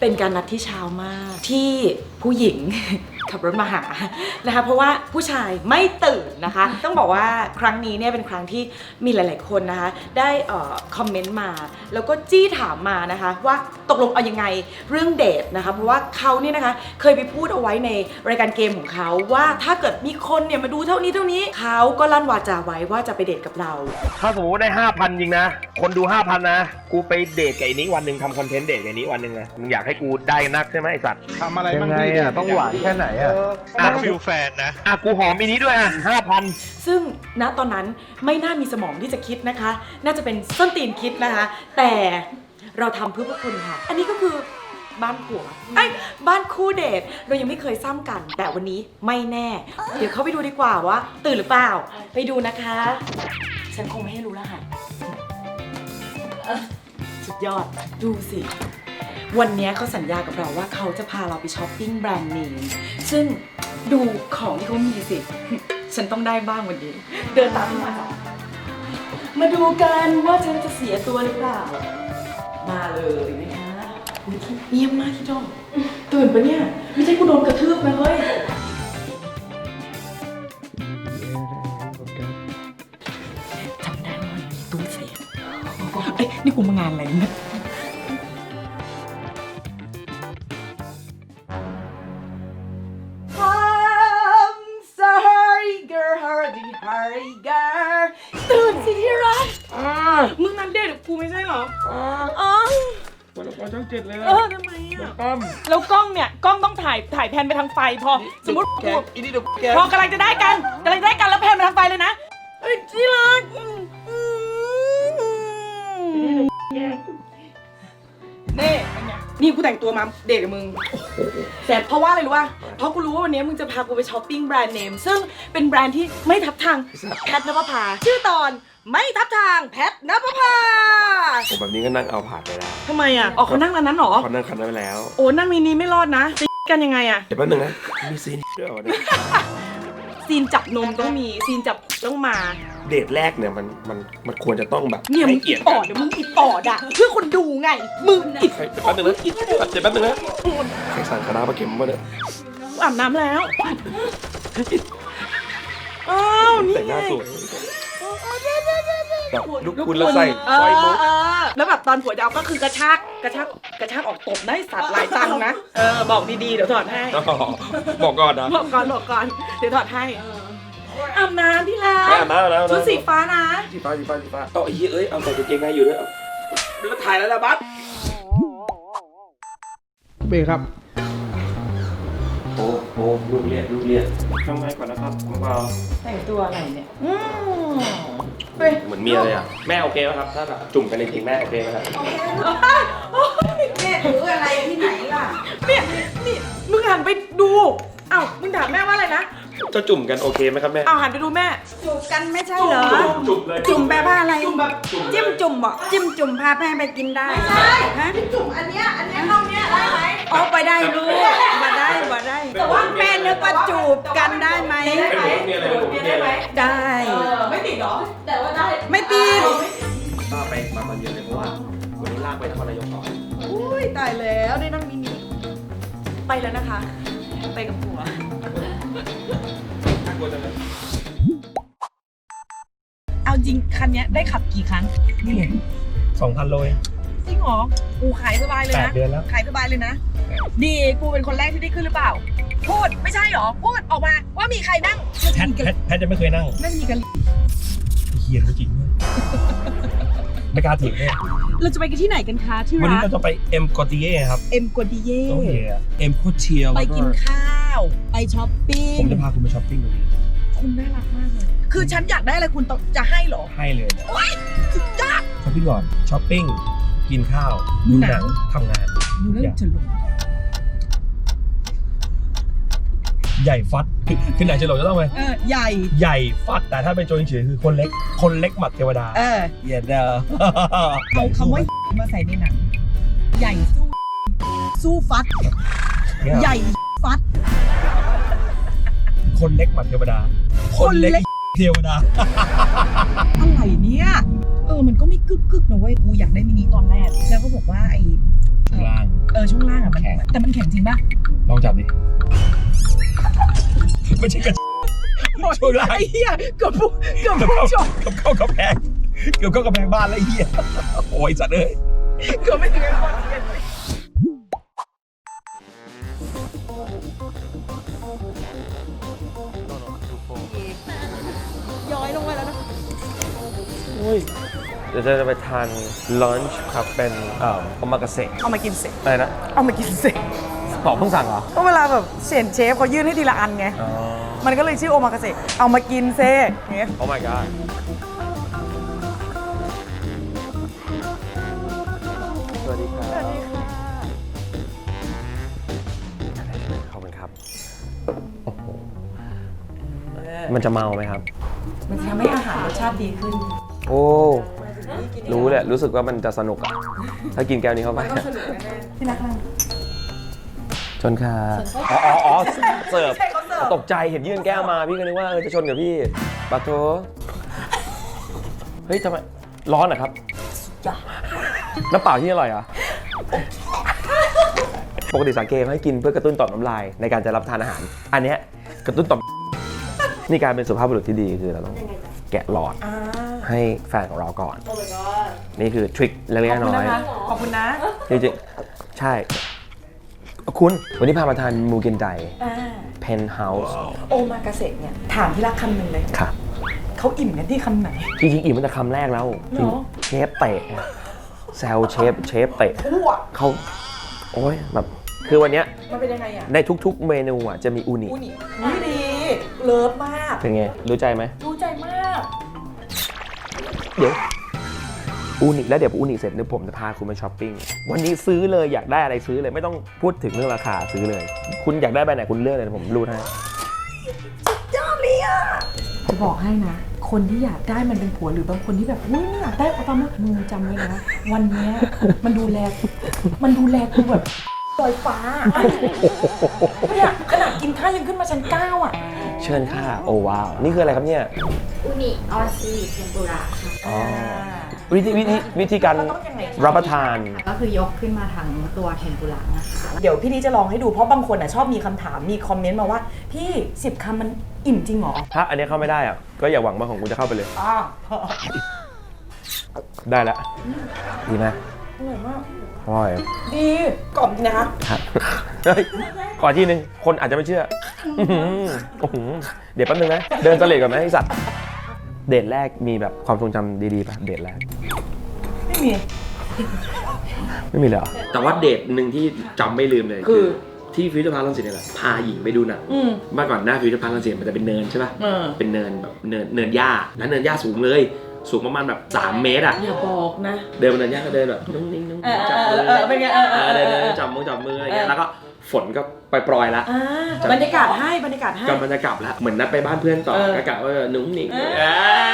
เป็นการนัดที่เช้ามากที่ผู้หญิง ขับรถมาหานะคะ เพราะว่าผู้ชายไม่ตื่นนะคะ ต้องบอกว่าครั้งนี้เนี่ยเป็นครั้งที่มีหลาย ๆ คนนะคะ ได้เอ่อคอมเมนต์มา แล้วก็จี้ถามมานะคะ ว่าตกลงเอายังไงเรื่องเดทนะคะ เพราะว่าเขาเนี่ยนะคะเคยไปพูดเอาไว้ในรายการเกมของเขาว่าถ้าเกิดมีคนเนี่ยมาดูเท่านี้เท่านี้เขาก็ลั่นวาจาไว้ว่าจะไปเดทกับเรา ถ้าสมมติว่าได้ห้าพันจริงนะ คนดูห้าพันนะ กูไปเดทกับไอ้นี้วันหนึ่งทำคอนเทนต์เดทกับไอ้นี้วันหนึ่งนะมึงอยากให้กูได้นักใช่ไหมไอสัตว์ ทำอะไรยับ้างงไงพี่ อะต้องหวานแค่ไหนอะอะฟิลแฟนนะอะกูหอมอีนี้ด้วยอะห้าพันซึ่งณตอนนั้นไม่น่ามีสมองที่จะคิดนะคะ น่าจะเป็นส้นตีนคิดนะคะ แต่เราทำเพื่อพวกคุณค่ะ อันนี้ก็คือบ้านผัวไอ้ยบ้านคู่เดทเรายังไม่เคยซ้ำกัน แต่วันนี้ไม่แน่ เดี๋ยวเขาไปดูดีกว่าว่า ตื่นหรือเปล่า ไปดูนะคะ ฉันคงไม่ให้รู้รหัสเอ้อสุดยอดดูสิ วันนี้เขาสัญญากับเราว่าเขาจะพาเราไปช้อปปิ้งแบรนด์เนมซึ่งดูของที่เขามีสิ ฉันต้องได้บ้างวันนี้ เดินตามเข้ามาจ้ะมาดูกันว่าฉันจะเสียตัวหรือเปล่า มาเลยนะคะอุ๊ยเงียบมากที่ดอมตื่นปะเนี่ย ไม่ใช่กูโดนกระทืบนะเฮ้ย จำได้ว่ามันมีตู้เซฟเอ้ยนี่กูมางานอะไรเนี่ย hurry hurry girl ตื่นสิที่รักมึงนัดเดทกับกูไม่ใช่เหรออ๋อวันละช่องเจ็ดเลยเออทำไมอะปั้มแล้วกล้องเนี่ยกล้องต้องถ่ายถ่ายแพนไปทางไฟพอสมมติแกกูอีนี่เดี๋ยวแกพอกำลังจะได้กันกำลังจะได้กันแล้วแพนไปทางไฟเลยนะเอ้ยที่รักอืมอืม นไงนี่กูแต่งตัวมาเดทกับมึงแต่เพราะว่าอะไรรู้ป่ะเพราะกูรู้ว่าวันนี้มึงจะพากูไปช้อปปิ้งแบรนด์เนม ซึ่งเป็นแบรนด์ที่ไม่ทับทางแพทนภพาชื่อตอนไม่ทับทางแพทนภพาผมแบบนี้ก็นั่งเอาผ่านไปแล้วทำไมอะอ๋อเขานั่งร้านนั้นเหรอเขานั่งคันนั้นไปแล้ว โอ้นั่งมินิไม่รอดนะจะกันยังไงอะเดี๋ยวแป๊บนึงนะมีซีนด้วยเหรอเนี่ยซีนจับนมต้องมีซีนจับต้องมา เดทแรกเนี่ยมันมันมันควรจะต้องแบบเนี่ยมึให้งเกีอิยรดติปอดเดี๋ยวมึงอิดปอดอะเพื่อคนดูไง มึงอิดใครแป๊บนึงนะเดี๋ยวแป๊บนึงนะใครสั่งคณะปลาเข็มมาเนี่ยอาบน้ำแล้วอ้าวนี่แต่งหไงน้าสวยแบบลูกคุณแล้วใส่เอสร้อยมุอกเออแล้วแบบตอนผัวจะเอาก็คือกระชากกระชากกระชากออกตบได้สัตว์หลายตังค์นะเออบอกดีๆเดี๋ยวถอดให้ อ๋อบอกก่อนนะ บอกก่อนบอกก่อนเดี๋ยวถอดให้ อาบน้ำที่รัไม่กอาบน้ำแล้วชุดสีฟ้านะ สีฟ้าสีฟ้าสีฟ้าเอาไอ้เหี้ยเอ้ย เอาใส่กางเกงในอยู่ด้วยเอาแล้วถ่ายแล้วนะบัสเบรกครับโอ้โหลูกเรียกลูกเรียกทำไงก่อนนะครับคุณเปาแต่งตัวอะไรเนี่ย อืมเฮ้ยเหมือนเมียเลยอะ แม่โอเคไหมครับ ถ้าแบบจุ่มกันในจริงแม่โอเคไหมครับแม่ถืออะไรที่ไหนล่ะ เนี่ยนี่มึงหันไปดู เอ้ามึงถามแม่ว่าอะไรนะ จะจุ่มกันโอเคไหมครับแม่ เอาหันไปดูแม่ จูบกันไม่ใช่เหรอ จุ่มเลย จุ่มแปลว่าอะไร จุ่มแบบจิ้มจุ่มบอกจิ้มจุ่มพาแม่ไปกินได้ฮะจุ่มอันเนี้ยอันเนี้ยห้องเนี้ยได้ไหมออกไปได้ลูกมาได้มาได้แต่ว่าแม่นึกว่าจูบกันได้ไหม ได้ไหมเมียเลยผมเมียเมีได้ยไหเลมยได้ เออไม่ติดเหรอ แต่ว่าได้ไม่ติดป้าไปมาตอนเย็นเลยเพราะว่าวันนี้ลากไปนครนายกต่ออุ้ยตายแล้วได้นั่งมินิไปแล้วนะคะ ไปกับผัว น่ากลัวจังเลยเอาจริงคันเนี้ยได้ขับกี่ครั้งนี่สองพันโลเองจริงเหรอกูขายสบายเลยแปดนะ เดือนแล้ว ขายสบายเลยนะ ดีกูเป็นคนแรกที่ได้ขึ้นหรือเปล่า พูดไม่ใช่เหรอ พูดออกมาว่ามีใครนั่งแพทแพทแพทจะไม่เคยนั่งไม่มีกันเฮียรู้จริงด้วยไม่กล้าถึงเลยเราจะไปกันที่ไหนกันคะที่วันนี้รักเราจะไปเอ็มกอติเย่ครับเอ็มกวดิเย่โอเคเอ็มโคเชียไปกินข้า ว ไปช้อปปิ้งผมจะพาคุณไปช้อปปิ้งวันนี้คุณน่ารักมากเลย คือฉันอยากได้อะไรคุณต้องจะให้เหรอให้เลยสุดยอดช้อปปิ้งก่อนช้อปปิ้งกินข้าวดูดูหนัหนังงทำงาน ดูเรื่องจะลงใหญ่ฟัดคือคือไหนจะหลงจะต้องไปเออใหญ่ ใหญ่ฟัดแต่ถ้าเป็นโจรเฉยๆคือคนเล็กคนเล็กหมัดเทวดาเออเย็นเด้อเอาคำว่ามาใส่ในหนัง ใหญ่สู้ สู้ฟัดเนี่ยใหญ่ฟัด คนเล็กหมัดเทวดา คนเล็กเทวดา อะไรเนี่ย เออ มันก็ไม่กึกกึกๆนะเว้ย กูอยากได้มินิตอนแรก แล้วก็บอกว่าไอ้ข้างล่าง เออช่วงางล่างอะมันแข็ง แต่มันแข็งจริงป่ะ ลองจับดิ ไม่ใช่กระช่วยไรไอ้เหี้ยเกือบพุ่งเกือบเกือบพุ่งเข้าชนเกือบเข้ากำแพงเกือบเข้ากำแพงบ้านแล้วไอ้เหี้ย โอ้ยสัตว์เอ้ยเกือบไม่ถึงไอ้คนย้อย เดี๋ยวจะไปทานลันช์ครับเป็นเอ่อโอมากาเสะเอามากินเสร็จอะไรนะเอามากินเสร็จตอบเพิ่งสั่งเหรอก็เวลาแบบเชนเชฟเขายื่นให้ทีละอันไง อ๋อมันก็เลยชื่อโอมากาเสะเอามากินเซ่อย่างเงี้ย โอ้ my god สวัสดีครับสวัสดีค่ะขอบคุณครับโอ้โหมันจะเมาไหมครับ มันจะทำให้อาหารรสชาติดีขึ้น โอ้ รู้แหละ รู้สึกว่ามันจะสนุกอะถ้ากินแก้วนี้เข้าไปที่รักนั่งชนค่ะอ๋ออ๋ออ๋อเสิร์ฟใช่เขาเสิร์ฟตกใจเห็นยื่นแก้วมาพี่ก็นึกว่าเออจะชนกับพี่ปาโทเฮ้ยทำไมร้อนเหรอครับน้ำเปล่าที่อร่อยเหรอะปกติสังเกตเขาให้กินเพื่อกระตุ้นต่อมน้ำลายในการจะรับทานอาหาร อันเนี้ยกระตุ้นต่อมนี่การเป็นสุภาพบุรุษที่ดีคือเราต้อง แกะหลอด อ่าให้แฟนของเราก่อนนี่คือทริคเล็กขอบๆคุณน้อนะยคะขอบคุณนะๆจริงๆ ใช่ คุณวันนี้พามาทานมูเกนไดอ่าเพนเฮาส์โอมากาเสะเนี่ยถามที่รักคำหนึ่งเลยค่ะ เขาอิ่มกันที่คำไหน จริงๆอิ่มตั้งแต่คำแรกแล้วเหรอ เชฟเตะแซวเชฟเชฟเตะอ้วกเขาโอ้ยแบบคือวันเนี้ยมันเป็นยังไงอะในทุกๆเมนูอะจะมีอูนิ อูนินี่ดี เลิฟมาก เป็นไง รู้ใจไหมรู้ใจมาก เดี๋ยวอูนิแล้วเดี๋ยวอูนิเสร็จเดี๋ยวผมจะพาคุณไปช้อปปิ้งวันนี้ซื้อเลยอยากได้อะไรซื้อเลยไม่ต้องพูดถึงเรื่องราคาซื้อเลย คุณอยากได้ใบไหนคุณเลือกเลยผมรูดให้ยอดเลยอะจะบอกให้นะ คนที่อยากได้มันเป็นผัวหรือบางคนที่แบบอุ้ยไม่อยากได้เอาตามมามึงจำไว้นะวันเนี้ยมันดูแลมันดูแลกูแบบลอยฟ้าเนี่ยขนาดกินข้าวยังขึ้นมาชั้นเก้าอะ เชิญค่ะ โอ้ว้าว นี่คืออะไรครับเนี่ยอุนิออซีเทมปุระค่ะอ๋อวิธีวิธีวิธีการเราต้องยังไงรับประทาน ก็คือยกขึ้นมาทั้งตัวเทมปุระนะคะเดี๋ยวพี่นี้จะลองให้ดูเพราะบางคนอะชอบมีคำถามมีคอมเมนต์มาว่า พี่สิบคำมันอิ่มจริงเหรอถ้าอันเนี้ยเข้าไม่ได้อะก็อย่าหวังว่าของกูจะเข้าไปเลย อ้าวได้แล้วดีไหมอร่อยมาก อร่อยดีกรอบจริงนะคะครับเฮ้ยขอทีนึงคนอาจจะไม่เชื่ออื้อหือโอ้โหเดี๋ยวแป๊บนึงนะ เดินเสลดก่อนไหมไอสัตว์ เดทแรกมีแบบความทรงจำดีๆป่ะ เดทแรก ไม่มี ไม่มีเลยเหรอ แต่ว่าเดทหนึ่งที่จำไม่ลืมเลยคือ ที่ฟิวเจอร์พาร์คลังสิตเนี่ยแหละพาหญิงไปดูหนังอืม เมื่อก่อนหน้าฟิวเจอร์พาร์คลังสิตมันจะเป็นเนินใช่ป่ะ เออ เป็นเนินแบบเนินเนินหญ้าแล้วเนินหญ้าสูงเลย สูงประมาณแบบ3เมตรอะอย่าบอกนะ เดินบนเนินหญ้าก็เดินแบบนุ่งนิ่งนุ่งเออจับมือเออเออเป็นไงเออเออเดินเออเดินจับมือจับมืออะไรเงี้เอยอแล้วก็ฝนก็ปล่อยๆละอ่าบรรยากาศให้บรรยากาศให้กำลังจะกลับแล้วเหมือนนัดไปบ้านเพื่อนต่อเออก็กะว่านุ่งนิ่งเออเอ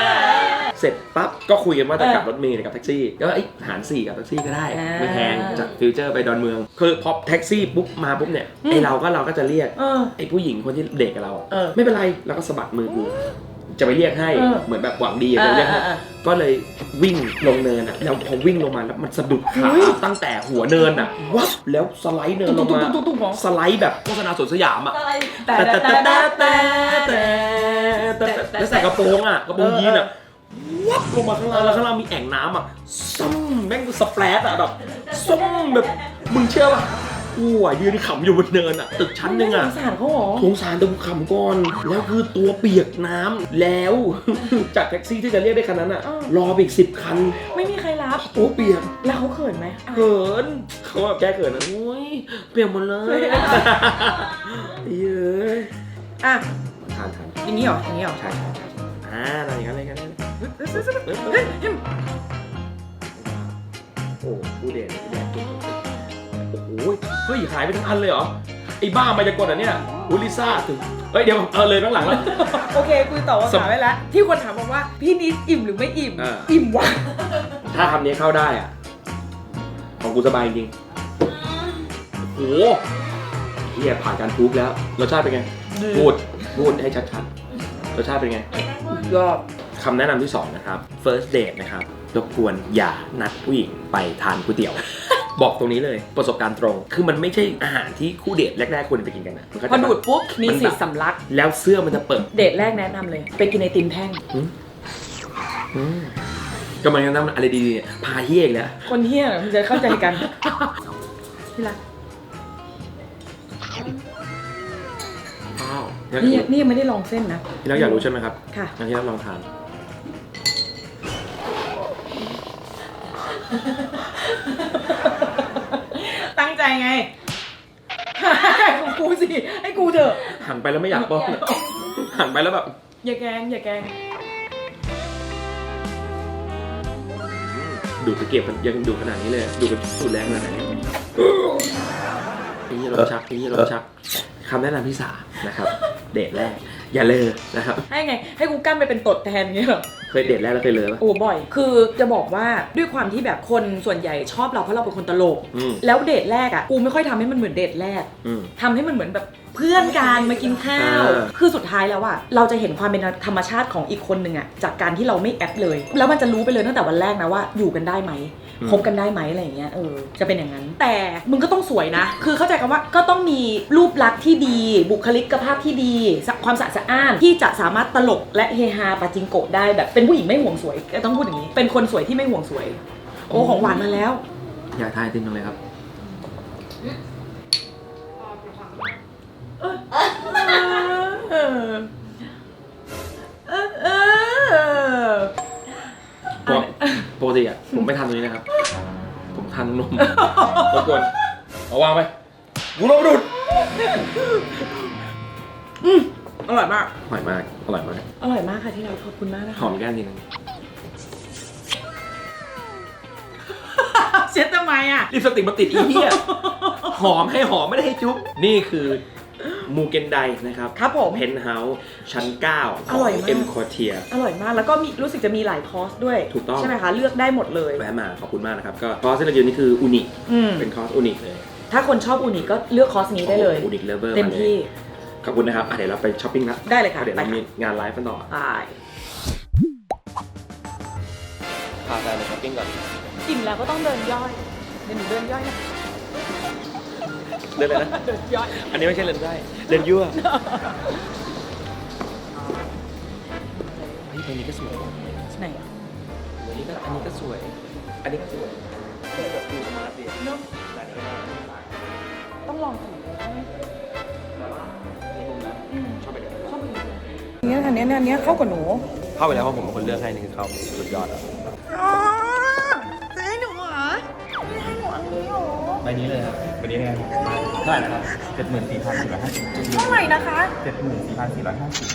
อเสร็จปั๊บก็คุยกันว่าจะเออกลับรถเมล์หรือกับแท็กซี่ก็เอ้ยหารสี่กับแท็กซี่ก็ได้อ่าไม่แพงจากฟิวเจอร์ไปดอนเมือง คือพอแท็กซี่ปุ๊บมาปุ๊บเนี่ยไอเราก็เราก็จะเรียกเออไอ้ผู้หญิงคนที่เด็กกับเราอะเออไม่เป็นไรเราก็สะบัดมือกู จะไปเรียกให้เออเหมือนแบบหวังดีอะจะเรียกให้เออเออเออก็เลยวิ่งลงเนินอะแล้วพอวิ่งลงมาแล้วมันสะดุดขาอุ๊ย ตั้งแต่หัวเนินอะวับแล้วสไลด์เนินลงมาตุ๊บตุ๊บตุ๊บตุ๊บเหรอสไลด์แบบโฆษณาสวนสยามอะแต่แต่แต่แต่แต่แต่แต่แต่แต่แต่แล้วใส่กระโปรงอะกระโปรงยีนอะวับลงมาข้างล่างแล้วข้างล่างมีแอ่งน้ำอะซ้ำแม่งสแปรดอะแบบซ้ำแบบมึงเชื่อป่ะ กูอะยืนขำอยู่บนเนินอะ ตึกชั้นหนึ่งอะสงสารเขาเหรอสงสารแตะกูขำก่อน แล้วคือตัวเปียกน้ำแล้ว จากแท็กซี่ที่จะเรียกได้คันนั้นอะอ้าวรอไปอีกสิบคันไม่มีใครรับ ตัวเปียกแล้วเขาเขินไหมอะ เขินเขาแบบแก้เขินนะโอ้ยเปียกหมดเลยเย้ยอะทานทานอย่างนี้เหรออย่างนี้เหรอใช่ใช่ใช่อ่าอะไรอย่างเงี้ยอะไรอย่างเงี้ยเฮ้ยเฮ้ยโอ้กูเด่นกูเด่นเก่ง โอ้โหเฮ้ยหายไปทั้งอันเลยเหรอไอ้บ้ามายากลอะเนี่ยอุลิซ่าถึงเฮ้ยเดี๋ยวเออเลยข้างหลังแล้ว โอเคคุยต่อว่าถามไว้แล้วที่คนถามบอกว่าพี่นิดอิ่มหรือไม่อิ่ม อ่า อิ่มว่ะถ้าคำนี้เข้าได้อะ ของกูสบายจริงโอ้โหเฮียผ่านการพูฟแล้วรสชาติเป็นไงพูดพูดให้ชัดๆรสชาติเป็นไงก็คำแนะนำที่ 2 นะครับ first date นะครับ รบกวนอย่านัดผู้หญิงไปทานก๋วยเตี๋ยว บอกตรงนี้เลยประสบการณ์ตรง คือมันไม่ใช่อาหารที่คู่เดทแรกๆควรไปกินกันนะมันก็พอจะดูดปุ๊บมีสิทธิ์สำลัก แล้วเสื้อมันจะเปิดเดทแรกแนะนำเลย ไปกินไอติมแท่ง อืมกำลังจะนำอะไรดีๆเนี่ยพาเฮียอีกแล้ว คนเที่ยมันจะเข้าใจกัน ที่รักอ้าวนี่นี่ยังไม่ได้ลองเส้นนะที่รักอยากรู้ใช่ไหมครับค่ะ งั้นที่รักลองทานตั้งใจ ไง ของกูสิ ให้กูเถอะ หันไปแล้วไม่อยากป้อนอะหันไปแล้วแบบอย่าแกล้งอย่าแกล้งดูดตะเกียบมันยังดูดขนาดนี้เลย ดูดกันสุดแรงขนาดนี้นี่ลมชักนี่ลมชักคำแนะนำที่สามนะครับ เดทแรก อย่าเลิกนะครับ ให้ไง ให้กูกั้นไปเป็นตดแทนเงี้ยเหรอเค ยเดทแรกแล้วเคยเลยปะ โอ้บ่อย คือจะบอกว่าด้วยความที่แบบคนส่วนใหญ่ชอบเราเพราะเราเป็นคนตลก อืม แล้วเดทแรกอะ กูไม่ค่อยทำให้มันเหมือนเดทแรกอืม ทำให้มันเหมือนแบบ เพื่อนกันมากินข้าว เออ คือสุดท้ายแล้วอะเราจะเห็นความเป็นธรรมชาติของอีกคนหนึ่งอะจากการที่เราไม่แอปเลย แล้วมันจะรู้ไปเลยตั้งแต่วันแรกนะว่าอยู่กันได้ไหมคบกันได้ไหมอะไรอย่างเงี้ยเออจะเป็นอย่างนั้น แต่มึงก็ต้องสวยนะ คือเข้าใจกันว่าก็ต้องมีรูปลักษณ์ที่ดี บุคลิกภาพที่ดีความสะอาดสะอ้านที่จะสามารถตลกและเฮฮาปาจิงโกะได้แบบเป็นผู้หญิงไม่ห่วงสวยก็ต้องพูดอย่างนี้ เป็นคนสวยที่ไม่ห่วงสวย โอ้ของหวานมาแล้ว อยากทานไอติมจังเลยครับ เออเออเออปกปกติอะผมไม่ทานตรงนี้นะครับ ผมทานนมรบกวนเอาวางไปกูลงดูดอร่อยมาก อร่อยมาก อร่อยมาก อร่อยมากค่ะที่เราขอบคุณมากนะหคะอมแก้มนิดนึงเช็ดทำไมอะลิปสติกมาติดอีเหี้ยหอมให้หอมไม่ได้ให้จุ๊บ นี่คือ มูเกนไดนะครับครับผมเพนท์เฮาส์ชั้น 9 ขอองร่อยมากเอ็มคอเทียอร่อยมากแล้วก็มีรู้สึกจะมีหลายคอร์สด้วย ถูกต้อง ใช่ไหมคะเลือกได้หมดเลย แวะมาขอบคุณมากนะครับ ก็คอร์สที่เราเรียนนี่คืออูนิอืมเป็นคอร์สอูนิเลยถ้าคนชอบอูนิก็เลือกคอร์สนี้ได้เลย อูนิเลเวอร์เต็มที่ขอบคุณนะครับอะเดี๋ยวเราไปช้อปปิ้งละได้เลยค่ะเดี๋ยวไปเรามีค่ะงานไลฟ์กันต่อไปพาแฟนไปช้อปปิ้งก่อน อิ่มแล้วก็ต้องเดินย่อยเดี๋ยวหนูเดินย่อยนะ เดินเลยนะเดินย่อยอันนี้ไม่ใช่เลนได้เลนยั่วเฮ้ยเพลงนี้ก็สวยไหนอันนี้ก็อันนี้ก็สวย อันนี้ก็สวยแบบดูสมาร์ทดีเนอะต้องลองสีเลยอืมชอบไปเลยชอบสีเนี้ยค่ะเนี้ยเนี้ยเข้ากับหนูเข้าไปแล้วเพราะผมเป็นคนเลือกให้นี่คือเขาสุดยอดแล้วอ๋อจะให้หนูเหรอไม่ให้หนูอันนี้เหรอ ใบนี้เลยครับ ใบนี้ไงเท่าไหร่นะครับเจ็ดหมื่นสี่พันสี่ร้อยห้าสิบเท่าไหร่นะคะเจ็ดหมื่นสี่พันสี่ร้อยห้าสิบ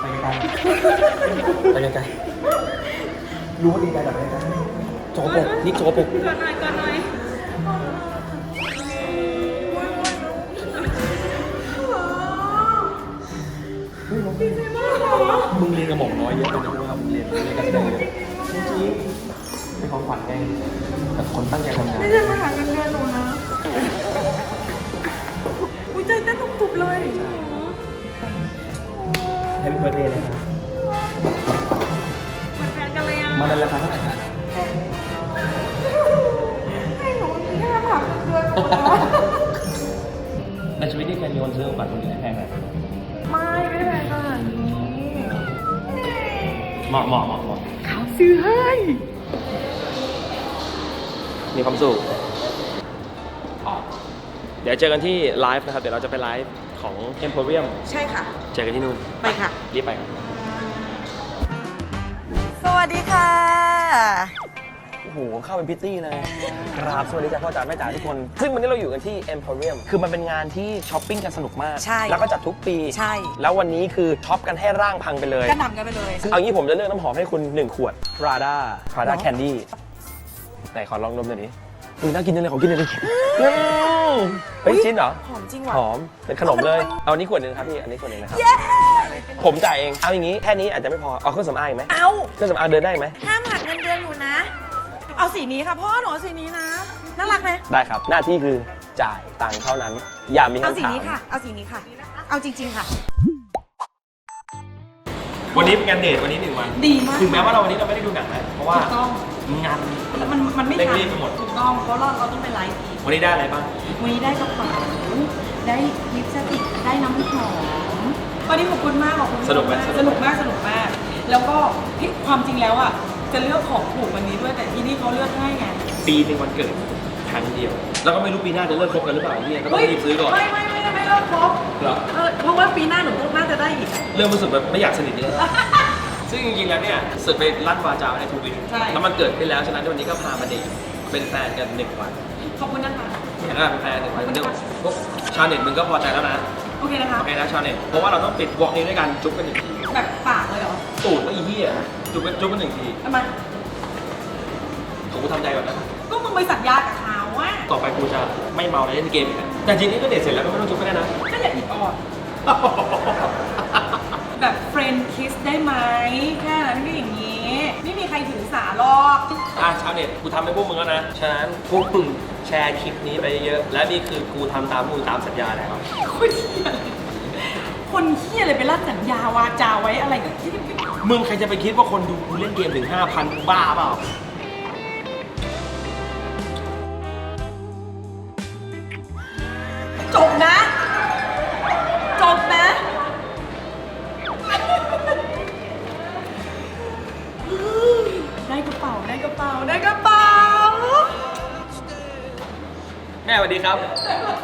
ไปไกลไปไกลๆรู้ว่าดีใจแบบไกลๆโจกปกนี่โจกปกก่อนหน่อยก่อนหน่อยมึงเรียนกระหม่อมน้อยเยอะไปนะว่ามึงเรียนเรียนการแสดงเยอะจริงๆเป็น ของขวัญไงแต่คนตั้งใจทำงาน ไม่ใช่มาหาเงินเดือนหนูนะอุ้ยใจเต้นตุบๆเลยให้เป็นเบอร์เดย์เลยนะเหมือนแฟนกันเลยอะมาในราคาเท่าไหร่ครับให้หนูแค่มาหาเงินเดือนหนูนะในชีวิตที่เคยมีคนซื้อของขวัญคนอื่นให้แพงไหมไม่ไม่แพงขนาดนี้เหมาะเหมาะเหมาะเหมาะเขาซื้อให้ มีความสุขเดี๋ยวเจอกันที่ไลฟ์นะครับ เดี๋ยวเราจะไปไลฟ์ของ Emporium ใช่ค่ะ เจอกันที่นู่นไปค่ะ รีบไปครับสวัสดีค่ะ โอ้โห เข้าเป็นพิตตี้เลยกราบสวัสดีจ้าพ่อจ๋าแม่จ๋าทุกคน ซึ่งวันนี้เราอยู่กันที่ Emporium คือมันเป็นงานที่ช้อปปิ้งกันสนุกมาก ใช่แล้วก็จัดทุกปี ใช่ แล้ววันนี้คือช็อปกันให้ร่างพังไปเลยกระหน่ำกันไปเลย เอางี้ผมจะเลือกน้ำหอมให้คุณ 1 ขวด Prada Prada Candy ไหนขอลองดมหน่อยดิอุ้ยน่ากินจังเลยขอกินหน่อยดิอืมเฮ้ยชิ้นเหรอ หอมจริงว่ะ หอมเป็นขนมเลย เอาอันนี้ขวดหนึ่งครับพี่ อันนี้ขวดหนึ่งนะครับ ผมจ่ายเอง เอาอย่างนี้แค่นี้อาจจะไม่พอ เอาเครื่องสำอางอีกไหมเอาเครื่องสำอางเดินได้ไหม ห้ามหักเงินเดือนหนูนะ เอาสีนี้ค่ะพ่อหนูเอาสีนี้นะ น่ารักไหมได้ครับ หน้าที่คือจ่ายตังค์เท่านั้น อย่ามีเอาคำสีถามนี้ค่ะ เอาสีนี้ค่ะ เอาจริง ๆ ค่ะ วันนี้เป็นการเดทวันนี้หนึ่งวัน ดีมาก ถึงแม้ว่าเราวันนี้เราไม่ได้ดูหนังนะ เพราะว่าถูกต้อ งงานแล้วมันมันไม่เร่งทันรีบไปหมด ถูกต้องเพราะเราเราต้องไปไลฟ์อีกวันนี้ได้อะไรบ้างวันนี้ได้กระเป๋าได้ลิปสติกได้น้ำหอมวันนี้ขอบคุณมากขอบคุณสนุกไหมสนุกมากสนุกมาก แล้วก็ที่ความจริงแล้วอะจะเลือกของถูกวันนี้ด้วยแต่ที่นี่เขาเลือกให้ไงปีหนึ่งวันเกิดครั้งเดียว แล้วก็ไม่รู้ปีหน้าจะเลิกคบกันหรือเปล่าเนี่ยก็ต้องรีบซื้อก่อนไม่ไม่ไม่ไม่เลิกครบเหรอเออเพราะว่าปีหน้าหนูต้องน่าจะได้อีกเริ่มรู้สึกแบบไม่อยากสนิทเลย ซึ่งจริงๆ แล้วเนี่ยสึกไปลั่นวาจาไว้ในทวิตใช่ แล้วมันเกิดขึ้นแล้ว ฉะนั้นวันนี้ก็พามาเดทเป็นแฟนกันหนึ่งวันขอบคุณนะคะ แล้วก็เป็นแฟนหนึ่งวันเดี๋ยวพวกชาวเน็ตมึงก็พอใจแล้วนะ โอเคนะคะ โอเคนะชาวเน็ต เพราะว่าเราต้องปิดวอล์กนี้ด้วยกันจุ๊บกันหนึ่งทีแบบปากเลยเหรอตูดไม่อีเหี้ยจุ๊บกันจุ๊บกันหนึ่งทีทำไมของกูทำใจก่อนนะ ก็มึงไปสัญญากับเขาว่าต่อไปกูจะไม่เมาในเล่นเกมอีกแล้วแต่จริงๆก็เดทเสร็จแล้วก็ไม่ต้องจุ๊บกันได้นะ ก็อย่าอีกออด ได้ไหมแค่นั้นก็อย่างนี้ ไม่มีใครถือสาหรอก อะชาวเน็ตกูทำให้พวกมึงแล้วนะ ฉะนั้นพวกมึงแชร์คลิปนี้ไปเยอะและนี่คือกูทำตามมึงตามสัญญาแล้ว คนเฮียเลยคนเฮียเลยไปรับสัญญาวาจาไว้อะไรกับที่มึงใครจะไปคิดว่าคนดูกูเล่นเกมถึง5,000มึงบ้าเปล่า จบนะ ม่สวัสดีครับ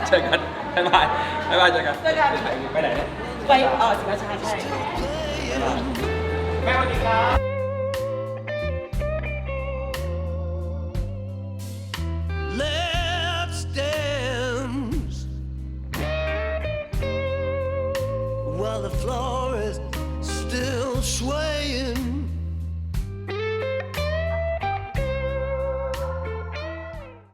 เจอกันบ๊ายบายบ๊ายบายเจอกันเจอกัน ไปไหนเนี่ยไปเออสิราชาใช่ แม่สวัสดีครับ